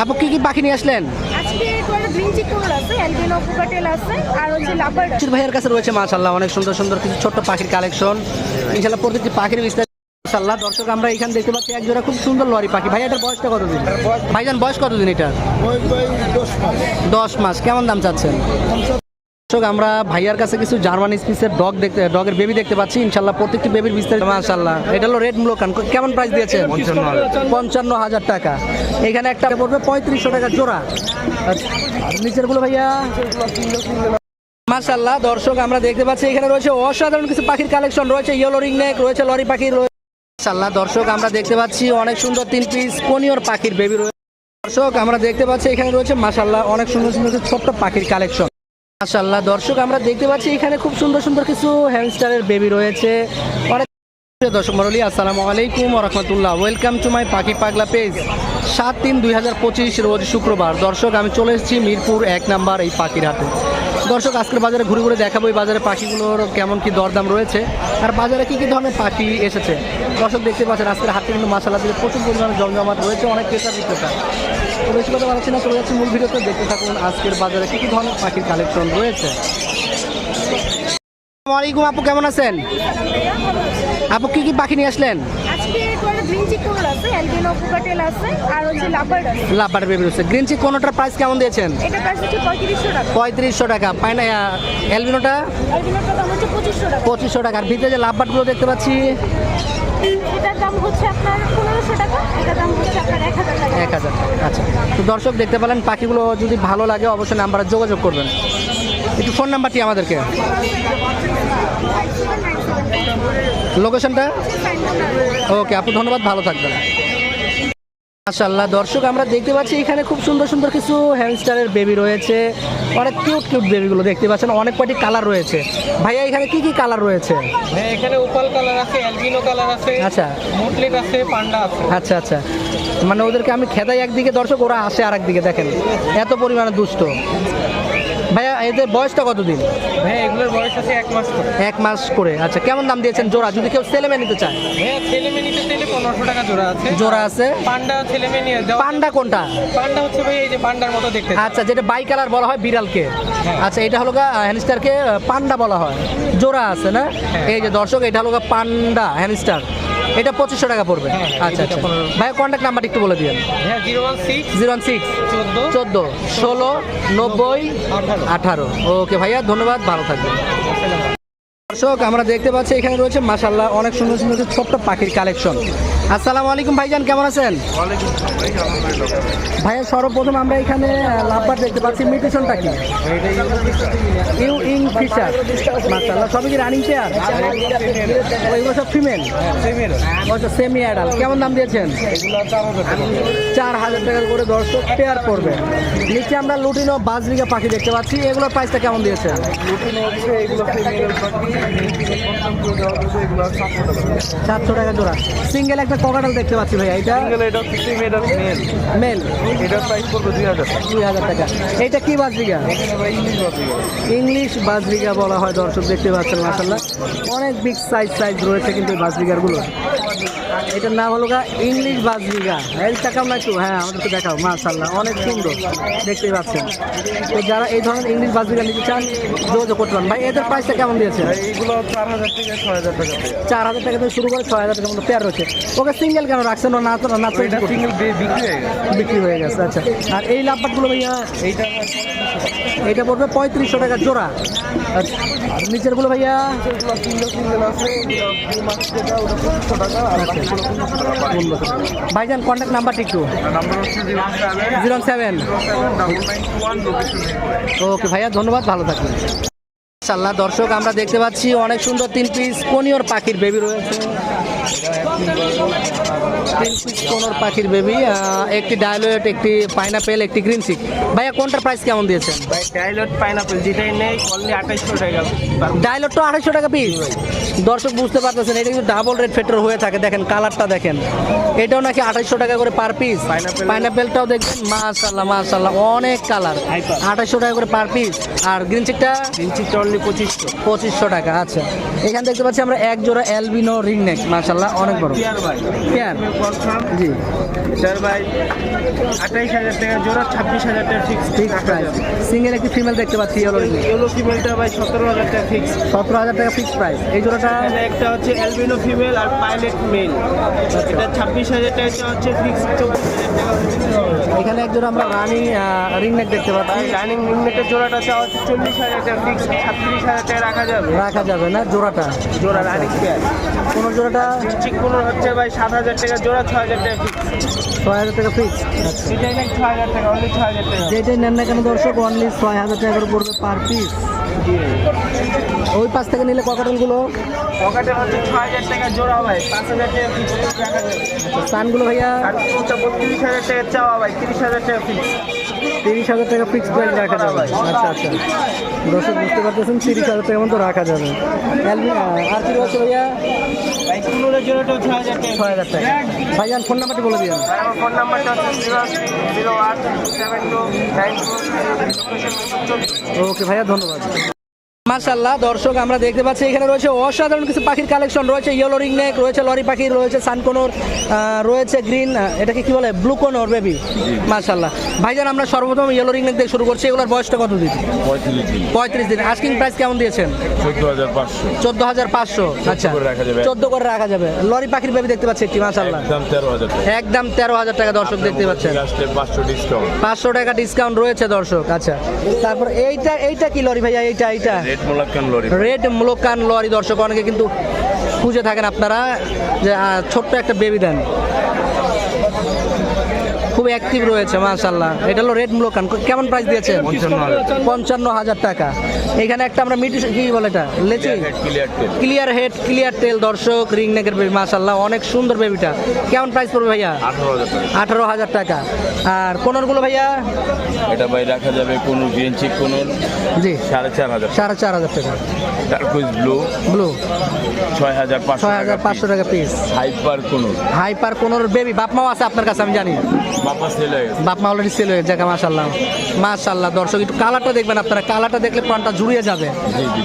আপু কি কি পাখি নিয়ে আসলেন? আজকে কোনো গ্রিন চিকন আছে অ্যালবিনো কোকাটেল আছে আর হচ্ছে লাপার্ড আছে। ভাইয়ের কাছে রয়েছে মাশাল্লাহ অনেক সুন্দর সুন্দর কিছু ছোট্ট পাখির কালেকশন ইনশাল্লাহ প্রতিটি পাখির বিস্তারিত মাশাল্লাহ দর্শক আমরা এখানে দেখতে পাচ্ছি এক জোড়া খুব সুন্দর লরি পাখি। ভাই এটার বয়সটা কতদিন? ভাইজান বয়স কতদিন এটা দশ মাস। কেমন দাম চাচ্ছেন? দর্শক আমরা ভাইয়ার কাছে কিছু জার্মান স্পিসের ডগ দেখতে ডগের বেবি দেখতে পাচ্ছি। ইনশাল্লাহ প্রত্যেকটি বেবির বিস্তারিত মাশাল্লাহ এটা হলো রেড মুলোকান কেমন প্রাইস দিয়েছে? পঞ্চান্ন হাজার টাকা। এখানে একটা পড়বে পঁয়ত্রিশশো টাকা জোড়া। আচ্ছা, আর নিচেরগুলো ভাইয়া? মাশাল্লাহ দর্শক আমরা দেখতে পাচ্ছি এখানে রয়েছে অসাধারণ কিছু পাখির কালেকশন রয়েছে ইয়েলো রিং নেক রয়েছে লরি পাখি রয়েছে মাশাল্লাহ দর্শক আমরা দেখতে পাচ্ছি অনেক সুন্দর তিন পিস কোনিয়র পাখির বেবি রয়েছে দর্শক আমরা দেখতে পাচ্ছি এখানে রয়েছে মাশাল্লাহ অনেক সুন্দর সুন্দর ছোট্ট পাখির কালেকশন মাশাল্লাহ দর্শক, আমরা দেখতে পাচ্ছি এখানে খুব সুন্দর সুন্দর কিছু হ্যামস্টারের বেবি রয়েছে। দর্শক মরলি আসসালামু আলাইকুম রহমতুল্লাহ। ওয়েলকাম টু মাই পাখি পাগলা পেজ সাত তিন দুই হাজার পঁচিশ, রোজ শুক্রবার। দর্শক, আমি চলে এসেছি মিরপুর এক নাম্বার এই পাখির হাটে। দর্শক, আজকের বাজারে ঘুরে ঘুরে দেখাবো এই বাজারে পাখিগুলোর কেমন কি দরদাম রয়েছে। আর বাজারে কি কি ধরনের পাখি এসেছে? দর্শক দেখতে পাচ্ছেন, আজকের হাতে কিন্তু মাসালা দিয়ে প্রচুর পরিমাণে জমজমাট রয়েছে, অনেক ক্রেতা বিক্রেতা। তো বেশি কথা বলাচ্ছি না, চলে যাচ্ছি মূল ভিডিওতে। দেখতে থাকুন আজকের বাজারে কি কি ধরনের পাখির কালেকশন রয়েছে। আপু, কেমন আছেন? আপু, কি কি পাখি নিয়ে আসলেন? আজকে কোনো গ্রিন চিকন আছে অ্যালবিনো কোকাটেল আছে আর হচ্ছে লাপার্ড আছে। লাপার বেবি রয়েছে। গ্রিন চিক কোনোটার প্রাইস কেমন দিয়েছেন? এটা প্রাইস হচ্ছে পঁয়ত্রিশশো টাকা। টাকা। পাইনা অ্যালবিনোটা? অ্যালবিনোটার দাম হচ্ছে পঁচিশশো টাকা। পঁচিশশো টাকা। আর ভিতরে যে দেখতে পাচ্ছি এটার দাম হচ্ছে আপনার পনেরোশো টাকা। এটার দাম হচ্ছে আপনার এক হাজার টাকা। এক হাজার। আচ্ছা। তো দর্শক দেখতে পেলেন পাখিগুলো যদি ভালো লাগে অবশ্যই নাম্বারে যোগাযোগ করবেন। একটু ফোন নাম্বারটি আমাদেরকে। লোকেশনটা ওকে আপু ধন্যবাদ। ভালো থাকবেন। মাশাল্লাহ দর্শক আমরা দেখতে পাচ্ছি এখানে খুব সুন্দর সুন্দর কিছু হ্যামস্টারের বেবি রয়েছে। অনেক কিউট কিউট বেবিগুলো দেখতে পাচ্ছেন অনেক কয়টি কালার রয়েছে। ভাইয়া এখানে কি কি কালার রয়েছে? হ্যাঁ এখানে ওপাল কালার আছে অ্যালবিনো কালার আছে আচ্ছা। মুটলেট আছে পান্ডা আছে। আচ্ছা আচ্ছা। মানে ওদেরকে আমি খেদাই একদিকে দর্শক ওরা আসে আর একদিকে দেখেন। এত পরিমাণে দুষ্ট। ভাইয়া এদের বয়সটা কতদিন? হ্যাঁ এগুলোর বয়স আছে এক মাস করে। এক মাস করে। আচ্ছা কেমন দাম দিয়েছেন জোড়া? যদি কেউ ছেলে মেয়ে নিতে চায়। হ্যাঁ ছেলে মেয়ে নিতে চাইলে পনেরোশো টাকা জোড়া আছে। জোড়া আছে। পান্ডা ছেলে মেয়ে নিয়ে দেওয়া পান্ডা কোনটা? পান্ডা হচ্ছে ভাই এই যে পান্ডার মতো দেখতে। আচ্ছা যেটা বাই কালার বলা হয় বিড়ালকে। আচ্ছা এটা হলো হ্যানিস্টারকে পান্ডা বলা হয়। জোড়া আছে না? এই যে দর্শক এটা হলো গা পান্ডা হ্যামস্টার এটা পঁচিশশো টাকা পড়বে। হ্যাঁ, আচ্ছা আচ্ছা। ভাই ভাইয়া কন্ট্যাক্ট নাম্বার একটু বলে দিন হ্যাঁ zero one six zero one six চোদ্দ। ষোলো নব্বই আঠারো। আঠারো ওকে ভাইয়া ধন্যবাদ ভালো থাকবেন। দর্শক আমরা দেখতে পাচ্ছি এখানে রয়েছে মাসাল্লাহ অনেক সুন্দর সুন্দর ছোট্ট পাখির কালেকশন আসসালামু আলাইকুম ভাইজান কেমন আছেন? ভাইয়া সর্বপ্রথম আমরা এখানে লাভবার দেখতে পাচ্ছি মিউটেশনটা কি? ইউ ইং ফিশার মাসাল্লাহ সবই কি রানিং পেয়ার ওইগুলো সব ফিমেল আচ্ছা সেমি অ্যাডাল কেমন দাম দিয়েছেন? চার হাজার টাকা করে দর্শক পেয়ার পড়বে নিচে আমরা লুটিনো বাজরিকা পাখি দেখতে পাচ্ছি এগুলোর প্রাইসটা কেমন দিয়েছেন সাতশো টাকা জোড়া। সিঙ্গেল একটা ককাটাল দেখতে পাচ্ছি ভাইয়া এটা মেল দুই হাজার দুই হাজার টাকা। এটা কি বাজরিগা ইংলিশ বাজরিগা বলা হয় দর্শক দেখতে পাচ্ছেন মাসাল্লাহ অনেক বিগ সাইজ সাইজ রয়েছে কিন্তু এই বাজরিকারগুলো এটার নাম হলো গা ইংলিশ বাজরিকা এই টাকাও না একটু হ্যাঁ আমাদেরকে দেখাও মাশাল্লাহ অনেক সুন্দর দেখতেই পাচ্ছেন। তো যারা এই ধরনের ইংলিশ বাজরিকা নিতে চান যোগাযোগ করতে পারেন। ভাই এদের প্রাইসটা কেমন দিয়েছে এইগুলো চার হাজার থেকে ছয় হাজার টাকা চার হাজার টাকা থেকে শুরু করে ছয় হাজার টাকা মতো পেয়ার রয়েছে। ওকে সিঙ্গেল কেন রাখছেন না তো না তো এটা সিঙ্গেল বিক্রি হয়ে গেছে। বিক্রি হয়ে গেছে আচ্ছা। আর এই লাভবাটগুলো ভাইয়া? এইটা এটা পড়বে পঁয়ত্রিশশো টাকা জোড়া। আচ্ছা আর নিচেরগুলো ভাইয়া? আছে। ভাইজান কন্ট্যাক্ট নাম্বারটি একটু। Zero seven. ওকে ভাইয়া, ধন্যবাদ, ভালো থাকবেন। ইনশাল্লাহ দর্শক, আমরা দেখতে পাচ্ছি অনেক সুন্দর তিন পিস কোনিওর পাখির বেবি রয়েছে। কোনর পাখির বেবি একটি ডায়লয়েট একটি পাইনাপেল একটি গ্রিন সিক ভাইয়া কোনটার প্রাইস কেমন দিয়েছেন? ভাই ডাইলট পাইনাপেল যেটাই নেই অনলি আঠাইশশো টাকা। ডায়লটটা আড়াইশো টাকা পিস দর্শক বুঝতে পারতেছেন এটা কিন্তু ডাবল রেড ফেটার হয়ে থাকে। দেখেন কালারটা দেখেন। এটাও নাকি আঠাইশো টাকা করে পার পিস পাইনাপেলটাও দেখবেন মাশাল্লাহ মাশাল্লাহ অনেক কালার Hyper। আঠাইশো টাকা করে পার পিস আর গ্রিন চিকটা ইঞ্চি অনলি পঁচিশশো। পঁচিশশো টাকা আচ্ছা। এখানে দেখতে পাচ্ছি আমরা এক জোড়া অ্যালবিনো রিং নেক মাশাল্লাহ মাশাল্লাহ অনেক বড়। পেয়ার ভাই। পেয়ার? জি। চার ভাই আঠাইশ হাজার টাকা জোড়া ছাব্বিশ হাজার টাকা ফিক্স ফিক্স প্রাইস সিঙ্গেল একটি ফিমেল দেখতে পাচ্ছি ইয়েলো রিং এলো ফিমেলটা ভাই সতেরো হাজার টাকা ফিক্স সতেরো হাজার টাকা ফিক্স প্রাইস এই জোড়াটা? একটা হচ্ছে অ্যালবিনো ফিমেল আর পাইলট মেল এটা ছাব্বিশ হাজার টাকা হচ্ছে ফিক্স টাকা এখানে এক জোড়া আমরা রানি রিং নেক দেখতে পাচ্ছি। ডাইনিং রুমের জোড়াটা চাওয়া হচ্ছে চল্লিশ হাজার টাকা ফিক্স ছাব্বিশ হাজার টাকা রাখা যাবে। রাখা যাবে না জোড়াটা। জোড়া রানিং পেয়ার কোন জোড়াটা? চিক কোনো হচ্ছে ভাই সাত হাজার টাকা জোড়া ছ হাজার টাকা ফিক্স ছয় হাজার টাকা ফিক্স এটাই নাকি ছ হাজার টাকা অনলি ছ হাজার টাকা। যেটাই নেন না কেন দর্শক অনলি ছয় হাজার টাকা করে পড়বে পার পিস ওই পাশ থেকে নিলে ককাটেলগুলো পকেটে হচ্ছে ছ হাজার টাকা জোড়া ভাই পাঁচ হাজার টাকা ফিক্স রাখা সানগুলো ভাইয়া? বত্রিশ হাজার টাকা চাওয়া ভাই তিরিশ হাজার টাকা ফিক্স তিরিশ হাজার টাকা ফিক্স প্রাইস রাখা যাবে। আচ্ছা আচ্ছা। দর্শক বুঝতে পারতেছেন তিরিশ হাজার টাকা মতো রাখা যাবে। আর কি রয়েছে ভাইয়া? ছয় হাজার টাকা। ভাইয়ান ফোন নাম্বারটি বলে দিন ফোন নাম্বারটা ওকে ভাইয়া ধন্যবাদ। মার্শাল্লাহ দর্শক আমরা দেখতে পাচ্ছি এখানে রয়েছে অসাধারণ কিছু পাখির কালেকশন রয়েছে ইয়েলো রিং নেক রয়েছে লরি পাখি রয়েছে সানকোনোর রয়েছে গ্রিন এটাকে কি বলে ব্লু কোনোর বেবি মার্শাল্লাহ ভাইজান আমরা সর্বপ্রথম ইয়েলো রিং নেক দিয়ে শুরু করছি এগুলোর বয়সটা কত দিন? পঁয়ত্রিশ দিন। আস্কিং প্রাইস কেমন দিয়েছেন? চোদ্দ হাজার পাঁচশো। আচ্ছা। চোদ্দ করে রাখা যাবে। লরি পাখির বেবি দেখতে পাচ্ছি একটি মার্শাল্লাহ একদম তেরো হাজার টাকা। দর্শক দেখতে পাচ্ছেন। পাঁচশো টাকা ডিসকাউন্ট রয়েছে দর্শক আচ্ছা। তারপর এইটা এইটা কি লরি ভাইয়া? এইটা এইটা। Red Moluccan lory. Red Moluccan lory দর্শক, অনেকে কিন্তু খুঁজে থাকেন আপনারা যে ছোট্ট একটা বেবি দেন। খুব অ্যাক্টিভ রয়েছে মাশাল্লাহ এটা হলো রেড মুলকান কেমন প্রাইস দিয়েছেন পঞ্চান্ন হাজার টাকা। এখানে একটা আমরা মিটি কি বলে এটা? লেচি? ক্লিয়ার হেড ক্লিয়ার টেল দর্শক রিং নেকের বেবি মাশাল্লাহ অনেক সুন্দর বেবিটা কেমন প্রাইস পড়বে ভাইয়া? আঠারো হাজার টাকা। আর কোনরগুলো ভাইয়া? এটা ভাই রাখা যাবে কোনো গ্রিন চিক জি। সাড়ে চার হাজার। সাড়ে চার হাজার টাকা। Turquoise blue. ব্লু। ছয় হাজার ছয় হাজার পাঁচশো টাকা পিস হাইপার কোনো হাইপার কোনোর বেবি বাপ মাও আছে আপনার কাছে আমি জানি। বাবা সেল হয়ে গেছে। বাপ মা অলরেডি সেল হয়ে যাক মাশাল্লাহ মাশাল্লাহ দর্শক একটু কালারটা দেখবেন আপনারা। কালারটা দেখলে প্রাণটা জুড়িয়ে যাবে।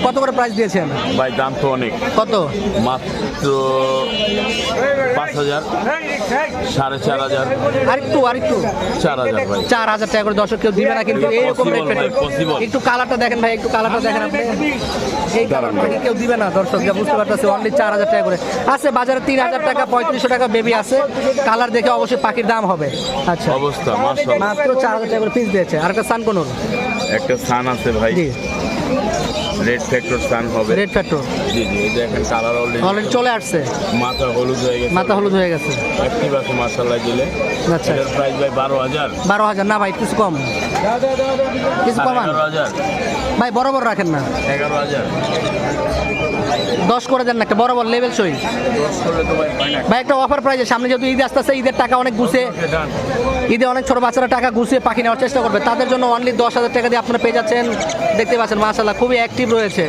কত করে প্রাইস দিয়েছেন? ভাই দাম তো অনেক। কত? মাত্র পাঁচ হাজার সাড়ে চার হাজার। আরেকটু আরেকটু। চার হাজার ভাই। চার হাজার টাকা করে দর্শক কেউ দিবে না কিন্তু এইরকম রেট। একটু কালারটা দেখেন ভাই একটু কালারটা দেখেন আপনি। দাঁড়ান কেউ দিবে না দর্শক যা বুঝতে পারতেছে অনলি চার হাজার টাকা করে। আছে বাজারে তিন হাজার টাকা পঁয়ত্রিশশো টাকা বেবি আছে। কালার দেখে অবশ্যই পাখির দাম হবে। আচ্ছা। অবস্থা মাত্র চার হাজার টাকা করে পিস দিয়েছে। আর একটা সানকোনোর একটা সান আছে ভাই। জি। রেড ফ্যাক্টর সান হবে। রেড ফ্যাক্টর জি জি এই দেখেন কালার অলরেডি অলরেডি চলে আসছে। মাথা হলুদ হয়ে গেছে। মাথা হলুদ হয়ে গেছে। অ্যাক্টিভ আছে মাশাআল্লাহ দিলে। আচ্ছা। এর প্রাইস ভাই বারো হাজার। বারো হাজার। না ভাই কিছু কম। কিছু কমান। এগারো হাজার। ভাই বরাবর রাখেন না। এগারো হাজার। দশ করে দেন না একটা বরাবর লেভেল সই। ভাই একটা অফার প্রাইজে সামনে যেহেতু ঈদ আসতেছে ঈদের টাকা অনেক ডান ঈদে অনেক ছোট বাচ্চারা টাকা গুছিয়ে পাখি নেওয়ার চেষ্টা করবে। তাদের জন্য অনলি দশ হাজার টাকা দিয়ে আপনারা পেয়ে যাচ্ছেন। দেখতে পাচ্ছেন মাশাল্লাহ খুবই অ্যাক্টিভ রয়েছে।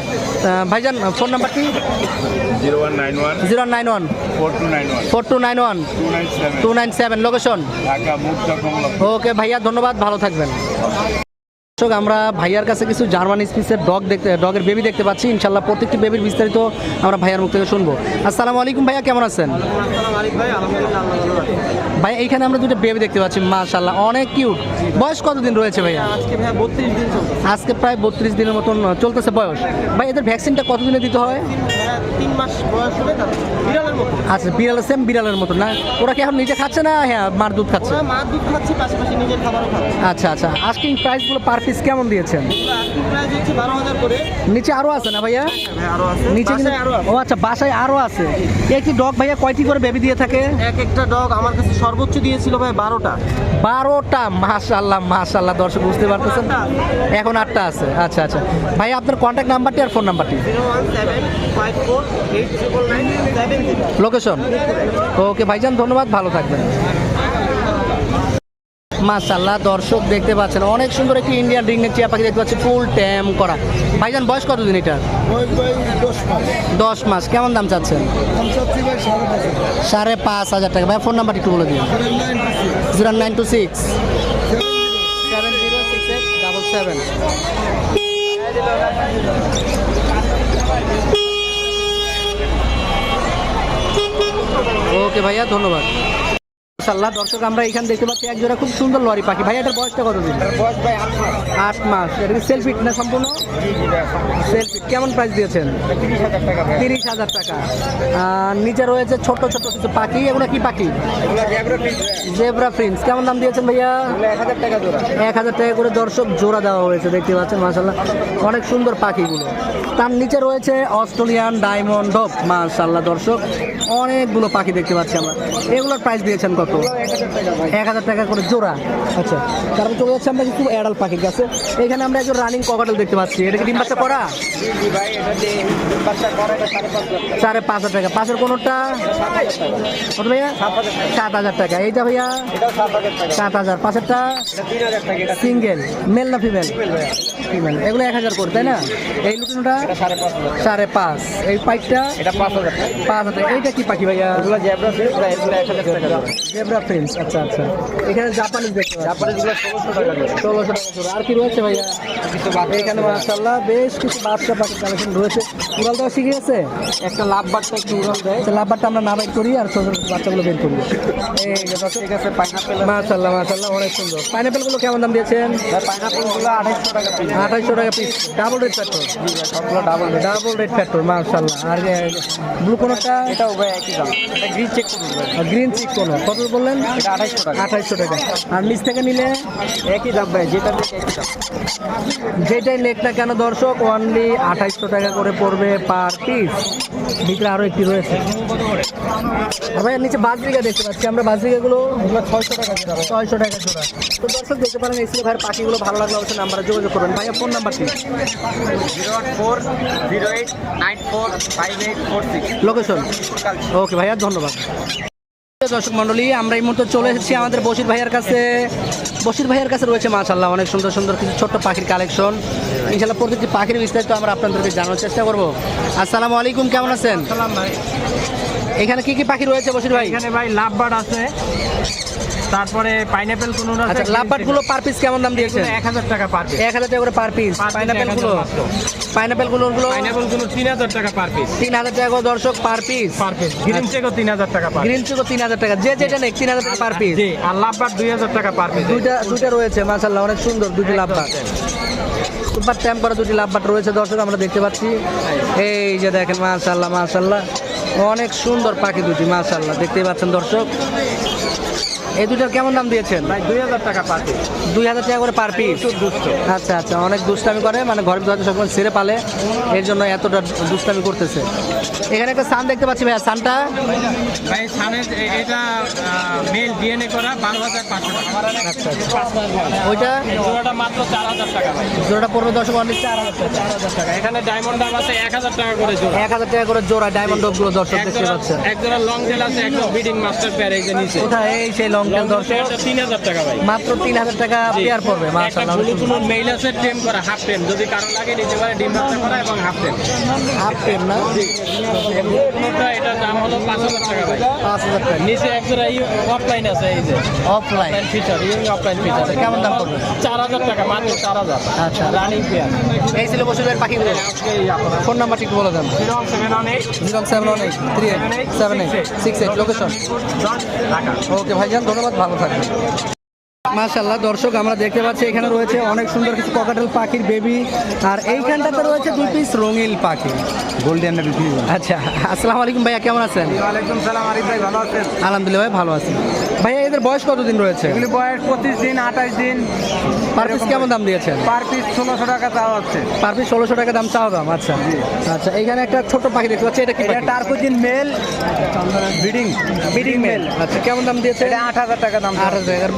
ভাইজান ফোন নাম্বারটি zero one nine one. Zero nine one. Four two nine one. Two nine seven. Location okay ভাইয়া ধন্যবাদ ভালো থাকবেন। দর্শক, আমরা ভাইয়ার কাছে কিছু জার্মান স্পিসের ডগ দেখতে ডগের বেবি দেখতে পাচ্ছি। ইনশাল্লাহ প্রত্যেকটি বেবির বিস্তারিত আমরা ভাইয়ার মুখ থেকে শুনব। আসসালামু আলাইকুম ভাইয়া কেমন আছেন? ভাই এইখানে আমরা দুটো বেবি দেখতে পাচ্ছি মাশাল্লাহ অনেক কিউট বয়স কতদিন রয়েছে ভাইয়া? আজকে আজকে প্রায় বত্রিশ দিনের মতন চলতেছে বয়স। ভাই এদের ভ্যাকসিনটা কতদিনে দিতে হয়? বিড়ালের আচ্ছা বিড়াল সেম বিড়ালের মতন না? ওরা কি এখন নিজে খাচ্ছে না হ্যাঁ মার দুধ খাচ্ছে? আচ্ছা আচ্ছা আস্কিং প্রাইসগুলো পার পিস কেমন দিয়েছেন? নিচে আরও আছে না ভাইয়া? আছে। নিচে ও আচ্ছা বাসায় আরও আছে। একটি ডগ ভাইয়া কয়টি করে বেবি দিয়ে থাকে? এক একটা ডগ আমার কাছে সর্বোচ্চ দিয়েছিল ভাই বারোটা। বারোটা? মাশাল্লাহ মাশাল্লাহ দর্শক বুঝতে পারতেছেন? এখন আটটা আছে আচ্ছা আচ্ছা। ভাই আপনার কন্ট্যাক্ট নাম্বারটি আর ফোন নাম্বারটি লোকেশন ওকে ভাইজান ধন্যবাদ ভালো থাকবেন। মাশাল্লাহ দর্শক দেখতে পাচ্ছেন অনেক সুন্দর একটি ইন্ডিয়ান রিংনেক টিয়া পাখি দেখতে পাচ্ছি ফুল ট্যাম করা। ভাইজান বয়স কতদিন এটা? দশ মাস। কেমন দাম চাচ্ছেন? সাড়ে পাঁচ হাজার। টাকা। ভাই ফোন নাম্বারটি একটু বলে দিন। Zero nine two six. Seven zero six eight double seven. Okay ভাইয়া ধন্যবাদ। মাশাল্লাহ দর্শক আমরা এখানে দেখতে পাচ্ছি এক জোড়া খুব সুন্দর লরি পাখি। ভাই এটার বয়সটা বয়স ভাই আট মাস। এটা কি সেলফিট না সম্পূর্ণ? সেলফিট কেমন প্রাইস দিয়েছেন? তিরিশ হাজার টাকা নিচে রয়েছে ছোট ছোট কিছু পাখি। এগুলো কি পাখি? জেব্রা প্রিন্স কেমন দাম দিয়েছেন ভাইয়া? এক হাজার টাকা জোড়া। এক হাজার টাকা করে দর্শক জোড়া দেওয়া হয়েছে দেখতে পাচ্ছেন মাশাল্লাহ অনেক সুন্দর পাখিগুলো। তার নিচে রয়েছে অস্ট্রেলিয়ান ডায়মন্ড মাশাল্লাহ দর্শক। অনেকগুলো পাখি দেখতে পাচ্ছি আমরা। এগুলোর প্রাইস দিয়েছেন কত? এক হাজার টাকা করে জোড়া। আচ্ছা তারপর চলে যাচ্ছে আমরা কিছু অ্যাডাল পাখির কাছে। এখানে আমরা একজন রানিং ককাটেল দেখতে পাচ্ছি। এটা কি ডিম বাচ্চা করা? সাড়ে পাঁচ হাজার টাকা। পাঁচের কোনোটা? কত ভাইয়া? সাত হাজার টাকা। এইটা ভাইয়া? সাত হাজার। পাঁচেরটা সিঙ্গেল মেল না ফিমেল ফিমেল এগুলো এক হাজার করে তাই না? এই লুটিনটা সাড়ে পাঁচ। এই পাইপটা? এটা পাঁচ হাজার পাঁচ হাজার এইটা কি পাখি ভাইয়া? এগুলো জ্যাবরা এক হাজার টাকা জেব্রা প্রিন্স আচ্ছা আচ্ছা। এখানে জাপানিজ দেখতে পাচ্ছি। তারপরে ষোলোশো টাকা ষোলোশো টাকা করে। আর কি রয়েছে ভাইয়া? কিছু এখানে বেশ কিছু বাচ্চা পাখি কালেকশন রয়েছে। উড়াল দেওয়া শিখে গেছে? একটা লাভ একটু উড়াল দেয়। আচ্ছা লাভবারটা আমরা না বের করি আর ছোট বাচ্চাগুলো বের করি। ঠিক আছে পাইনাপেল অনেক সুন্দর। পাইনাপেলগুলো কেমন দাম দিয়েছেন? পাইনাপেলগুলো আড়াইশো টাকা পিস আঠাইশশো টাকা পিস ডাবল রেট পেট্রোল সবগুলো ডাবল ডাবল রেট পেট্রোল মাশাল্লাহ আর ব্লু কোনটা? এটাও ভাই একই দাম। গ্রিন চেক করুন গ্রিন চিক কোন। কত বললেন? টাকা। আঠাইশশো টাকা। আর নিচ থেকে নিলে? একই দাম ভাই যেটা যেটাই লেখ না কেন দর্শক অনলি আঠাইশশো টাকা করে পড়বে পার পিস ভিতরে আরও একটি রয়েছে। ভাই নিচে বাজরিকা দেখতে পাচ্ছি। আমরা বাজরিকাগুলো ছয়শো টাকা জোড়া ছয়শো টাকা জোড়া। তো দর্শক দেখতে পারেন এই ভাইয়ের পাখিগুলো ভালো লাগলে অবশ্যই নাম্বারে যোগাযোগ করবেন। ভাইয়া ফোন নাম্বারটি zero one four zero eight nine four five eight four six. Location okay ভাইয়া ধন্যবাদ। দর্শক মন্ডলী আমরা এই মুহূর্তে চলে এসেছি আমাদের বশির ভাইয়ের কাছে। বশির ভাইয়ের কাছে রয়েছে মাশাল্লাহ অনেক সুন্দর সুন্দর কিছু ছোট্ট পাখির কালেকশন ইনশাল্লাহ প্রতিটি পাখির বিস্তারিত আমরা আপনাদেরকে জানার চেষ্টা করব। আসসালামু আলাইকুম কেমন আছেন? সালাম ভাই। এখানে কি কি পাখি রয়েছে বসির ভাই? এখানে ভাই লাভ বাড় আছে। তারপরে পাইনাপেল কোন আচ্ছা লাভবাটগুলো পার পিস কেমন দাম দিয়েছেন? এক হাজার টাকা পার পিস এক হাজার টাকা করে পার পিস পাইনাপেলগুলো? 1000। পাইনাপেলগুলো গুলো? পাইনাপেলগুলো তিন হাজার টাকা পার পিস তিন হাজার টাকা করে দর্শক per piece per piece green চেকও তিন হাজার টাকা পার গ্রিন চিকো তিন হাজার টাকা। যে যেটা নেই তিন হাজার টাকা পার পিস জি আর লাভ বার্ড দুই হাজার টাকা পার পিস দুইটা দুইটা রয়েছে মাশাল্লাহ অনেক সুন্দর দুটি লাভবাট সুপার ট্যাম্প করা দুটি লাভবাট রয়েছে দর্শক আমরা দেখতে পাচ্ছি। এই যে দেখেন মাশাল্লাহ মাশাল্লাহ অনেক সুন্দর পাখি দুটি মাশাল্লাহ দেখতেই পাচ্ছেন দর্শক। এই দুটার কেমন দাম দিয়েছেন? ভাই দুই হাজার টাকা পার পিস দুই হাজার টাকা করে পার পিস আচ্ছা আচ্ছা অনেক দুষ্টামি করে মানে ঘরের ভিতরে সবসময় ছেড়ে পালে এর জন্য এতটা দুষ্টামি করতেছে। এখানে একটা সান দেখতে পাচ্ছি ভাইয়া সানটা ভাই সানের এটা মেল ডিএনএ করা বারো হাজার পাঁচশো টাকা। আচ্ছা আচ্ছা। ওইটা? জোড়াটা মাত্র চার হাজার টাকা ভাই। জোড়াটা অনেক চার হাজার টাকা। চার হাজার টাকা। এখানে ডায়মন্ড দাম আছে এক হাজার টাকা করে জোড়া। এক হাজার টাকা করে জোড়া ডায়মন্ড দর্শক এক দেখতে পাচ্ছেন। এক জোড়া লং টেল আছে একদম বিডিং মাস্টার পেয়ার এই যে নিচে। কোথায়? এই সেই লং দর্শক। তিন হাজার টাকা ভাই। মাত্র তিন হাজার টাকা পেয়ার পড়বে মাশাআল্লাহ। কোনো মেইল আছে টেম করা হাফ টেম যদি কারও লাগে নিতে পারে ডিম বাচ্চা করা এবং হাফ টেম হাফ টেম না? কোনোটা দাম হলো পাঁচ হাজার টাকা ভাই। পাঁচ হাজার টাকা। নিচে অফলাইন আছে এই যে। অফলাইন অফলাইন ফিচার ইউং অফলাইন ফিচার কেমন দাম পড়বে? চার হাজার টাকা মাত্র চার হাজার। আচ্ছা। রানিং পেয়ার এই ছিল বসুদের পাখিগুলো। ফোন নাম্বারটি একটু বলে দেন। Zero seven one eight. Zero seven one eight three eight seven eight six eight location okay ভাইজান ধন্যবাদ ভালো থাকবেন। মাশাল্লাহ দর্শক আমরা দেখতে পাচ্ছি এখানে রয়েছে অনেক সুন্দর কিছু ককাটেল পাখির বেবি আর এইখানটাতে রয়েছে দুই পিস রঙিল পাখি। গোল্ডেন আচ্ছা আসসালামু আলাইকুম ভাইয়া কেমন আছেন? ওয়ালাইকুম সালাম আরিফ ভাই ভালো আছেন? আলহামদুলিল্লাহ ভাই ভালো আছি। ভাইয়া এদের বয়স কতদিন রয়েছে? এগুলি বয়স পঁচিশ দিন আঠাশ দিন। পার পিস কেমন দাম দিয়েছেন? পার পিস ষোলোশো টাকা চাওয়া হচ্ছে। পার পিস ষোলোশো টাকা দাম চাও দাম আচ্ছা। আচ্ছা এইখানে একটা ছোট পাখি দেখতে পাচ্ছি এটা কি এটা turquoisine male. Breeding breeding male. আচ্ছা কেমন দাম দিয়েছে এটা আট হাজার টাকা দাম আট হাজার। টাকা আর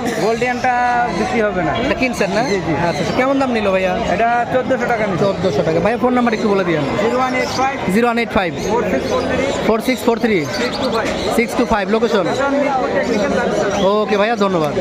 গোল্ডিয়ানটা গোল্ডেনটা বিক্রি হবে না। এটা কিনছেন না। আচ্ছা আচ্ছা, কেমন দাম নিল ভাইয়া? এটা চোদ্দোশো টাকা চোদ্দোশো টাকা। ভাইয়া ফোন নাম্বার একটু বলে দিন zero one eight five. Zero one eight five. Four six four three. Six two five. Location okay ভাইয়া ধন্যবাদ।